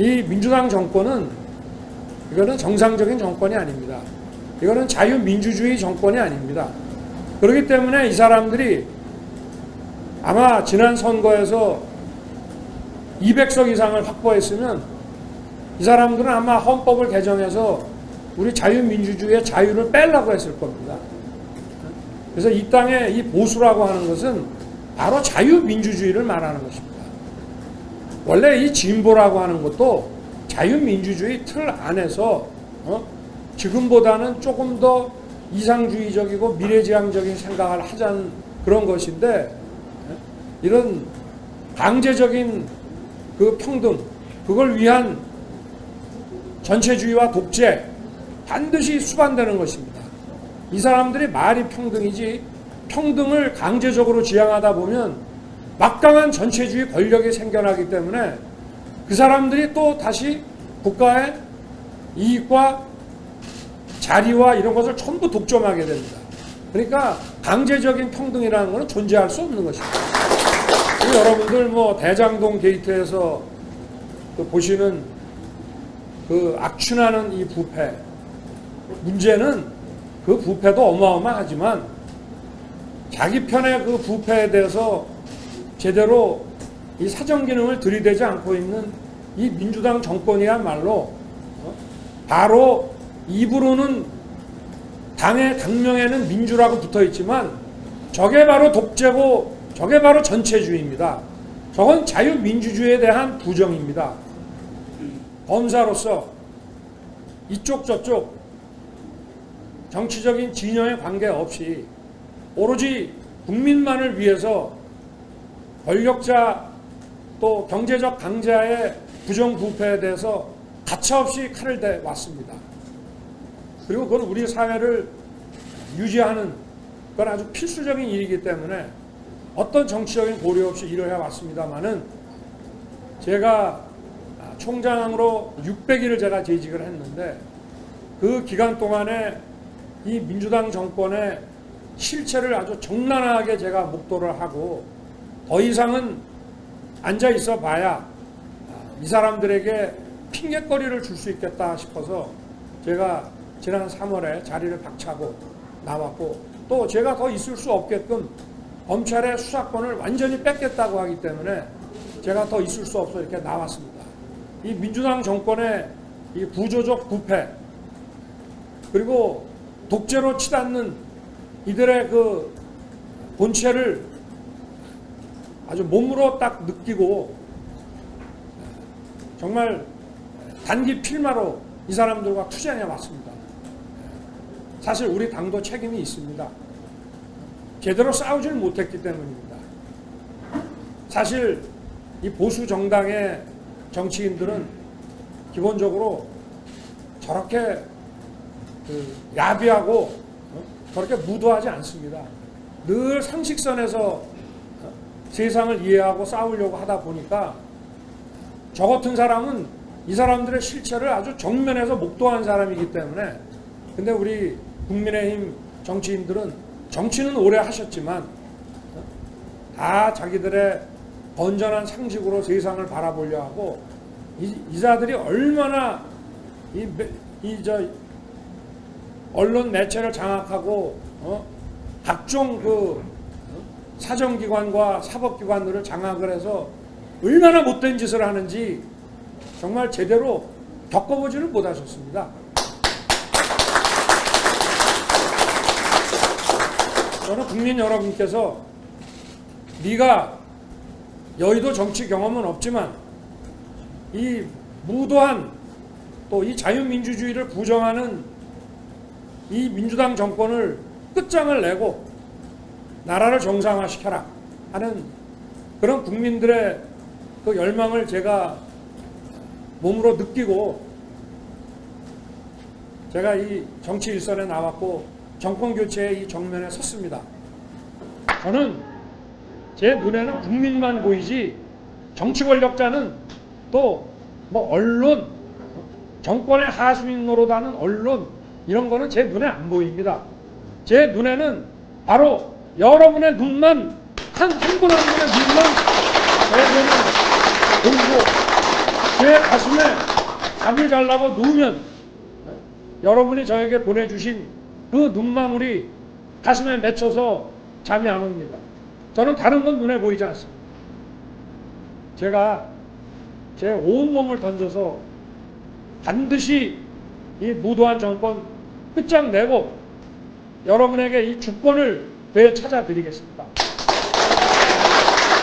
이 민주당 정권은 이거는 정상적인 정권이 아닙니다. 이거는 자유민주주의 정권이 아닙니다. 그렇기 때문에 이 사람들이 아마 지난 선거에서 200석 이상을 확보했으면 이 사람들은 아마 헌법을 개정해서 우리 자유민주주의의 자유를 빼려고 했을 겁니다. 그래서 이 땅에 이 보수라고 하는 것은 바로 자유민주주의를 말하는 것입니다. 원래 이 진보라고 하는 것도 자유민주주의 틀 안에서 어? 지금보다는 조금 더 이상주의적이고 미래지향적인 생각을 하자는 그런 것인데 어? 이런 강제적인 그 평등 그걸 위한 전체주의와 독재 반드시 수반되는 것입니다. 이 사람들이 말이 평등이지 평등을 강제적으로 지향하다 보면 막강한 전체주의 권력이 생겨나기 때문에 그 사람들이 또 다시 국가의 이익과 자리와 이런 것을 전부 독점하게 됩니다. 그러니까 강제적인 평등이라는 것은 존재할 수 없는 것입니다. 여러분들 뭐 대장동 게이트에서 그 보시는 그 악춘하는 이 부패 문제는 그 부패도 어마어마하지만 자기 편의 그 부패에 대해서 제대로 이 사정 기능을 들이대지 않고 있는 이 민주당 정권이야말로 어? 바로 입으로는 당의 당명에는 민주라고 붙어 있지만 저게 바로 독재고 저게 바로 전체주의입니다. 저건 자유민주주의에 대한 부정입니다. 검사로서 이쪽 저쪽 정치적인 진영에 관계없이 오로지 국민만을 위해서 권력자 또 경제적 강자의 부정부패에 대해서 가차없이 칼을 대 왔습니다. 그리고 그건 우리 사회를 유지하는 그건 아주 필수적인 일이기 때문에 어떤 정치적인 고려 없이 일을 해왔습니다만은 제가 총장으로 600일을 제가 재직을 했는데 그 기간 동안에 이 민주당 정권의 실체를 아주 적나라하게 제가 목도를 하고 더 이상은 앉아 있어 봐야 이 사람들에게 핑계거리를 줄 수 있겠다 싶어서 제가 지난 3월에 자리를 박차고 나왔고 또 제가 더 있을 수 없게끔 검찰의 수사권을 완전히 뺏겠다고 하기 때문에 제가 더 있을 수 없어 이렇게 나왔습니다. 이 민주당 정권의 이 구조적 부패 그리고 독재로 치닫는 이들의 그 본체를 아주 몸으로 딱 느끼고 정말 단기 필마로 이 사람들과 투쟁해 왔습니다. 사실 우리 당도 책임이 있습니다. 제대로 싸우지를 못했기 때문입니다. 사실 이 보수 정당의 정치인들은 기본적으로 저렇게 그 야비하고 어? 저렇게 무도하지 않습니다. 늘 상식선에서 어? 세상을 이해하고 싸우려고 하다 보니까 저 같은 사람은 이 사람들의 실체를 아주 정면에서 목도한 사람이기 때문에 근데 우리 국민의힘 정치인들은 정치는 오래 하셨지만 어? 다 자기들의 건전한 상식으로 세상을 바라보려 하고 이, 이자들이 얼마나 이저 언론 매체를 장악하고 어? 각종 그 사정기관과 사법기관들을 장악을 해서 얼마나 못된 짓을 하는지 정말 제대로 겪어보지를 못하셨습니다. 저는 국민 여러분께서 네가 여의도 정치 경험은 없지만 이 무도한 또 이 자유민주주의를 부정하는 이 민주당 정권을 끝장을 내고 나라를 정상화시켜라 하는 그런 국민들의 그 열망을 제가 몸으로 느끼고 제가 이 정치 일선에 나왔고 정권 교체의 이 정면에 섰습니다. 저는 제 눈에는 국민만 보이지 정치 권력자는 또 뭐 언론 정권의 하수인 노릇하는 언론 이런 거는 제 눈에 안 보입니다. 제 눈에는 바로 여러분의 눈만 한 한 분 한 분의 눈만 제 눈은 보이고 제 가슴에 잠이 잘라고 누우면 여러분이 저에게 보내주신 그 눈망울이 가슴에 맺혀서 잠이 안 옵니다. 저는 다른 건 눈에 보이지 않습니다. 제가 제 온몸을 던져서 반드시 이 무도한 정권 끝장내고 여러분에게 이 주권을 되찾아드리겠습니다.